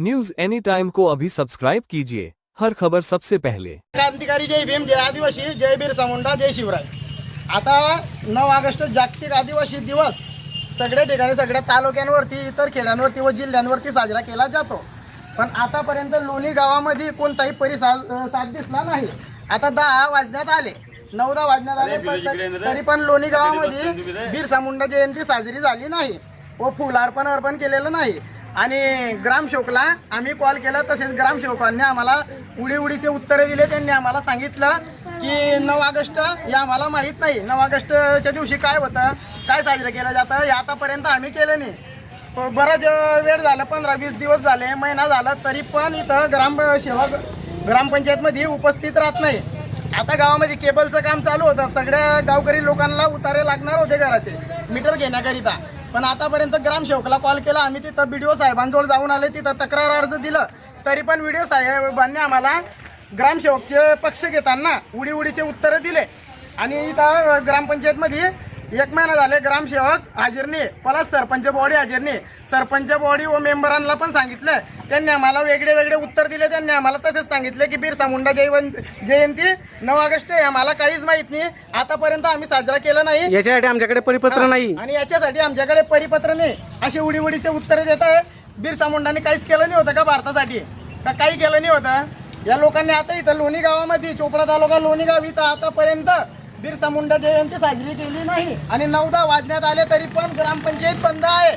News any time को अभी subscribe कीजिए। हर खबर सबसे पहले। क्रांतिकारी जय भीम जय आदिवासी जय बिरसा मुंडा जय शिवराय। आता नऊ ऑगस्ट जागतिक आदिवासी दिवस. सगळ्या ठिकाणी सगळ्या तालुक्यांवरती इतर खेड्यांवरती व जिल्ह्यांवरती साजरा केला जातो. पण आतापर्यंत लोणी गावामध्ये कोणताही परिसाद साथ दिसला नाही. आता दहा वाजण्यात आले. नऊ दहा वाजण्यात आले पण तरी- तरी पण लोणी गावामध्ये बिरसा मुंडा जयंती साजरी झाली नाही. व फुल अर्पण अर्पण केलेलं नाही. आणि ग्रामसेवकला आम्ही कॉल केला तसेच ग्रामसेवकांनी आम्हाला उडी उडीचे उत्तरे दिले. त्यांनी आम्हाला सांगितलं की नऊ ऑगस्ट हे आम्हाला माहीत नाही. नऊ ऑगस्टच्या दिवशी काय होतं काय साजरं केलं जातं हे आतापर्यंत आम्ही केलं नाही. बराच वेळ झाला पंधरा वीस दिवस झाले महिना झाला तरी पण इथं ग्रामसेवक ग्रामपंचायतमध्ये उपस्थित राहत नाही. आता गावामध्ये केबलचं काम चालू होतं. सगळ्या गावकरी लोकांना उतारे लागणार होते घराचे. मीटर घेण्याकरिता. पण आतापर्यंत ग्रामसेवकला कॉल केला. आम्ही तिथं बी डी ओ साहेबांजवळ जाऊन आले तिथं तक्रार अर्ज दिलं. तरी पण व्हिडिओ साहेबांनी आम्हाला ग्रामसेवकचे पक्ष घेताना उडी उडीचे उत्तरं दिले. आणि इथं ग्रामपंचायतमध्ये एक महिना झाले ग्रामसेवक हाजीर नाही प्लस सरपंच बॉडी हाजीर नाही सरपंच बॉडी व मेंबरांना पण सांगितलं त्यांनी आम्हाला वेगळे वेगळे उत्तर दिले त्यांनी आम्हाला तसेच सांगितले की बिरसा मुंडा जयवंत जयंती नऊ ऑगस्ट आहे. आम्हाला काहीच माहीत नाही. आतापर्यंत आम्ही साजरा केला नाही. याच्यासाठी आमच्याकडे परिपत्र नाही. आणि याच्यासाठी आमच्याकडे परिपत्र नाही. असे उडी उडीचे उत्तर देत आहे. बिरसा मुंडाने काहीच केलं नाही होतं का भारतासाठी? का काही केलं नाही होतं? या लोकांनी आता इथं लोणी गावामध्ये चोपडा तालुका लोणी गाव इथं आतापर्यंत बिरसा मुंडा जयंती साजरी केली नाही आणि नऊदा वाजण्यात आले तरी पण ग्रामपंचायत बंद आहे.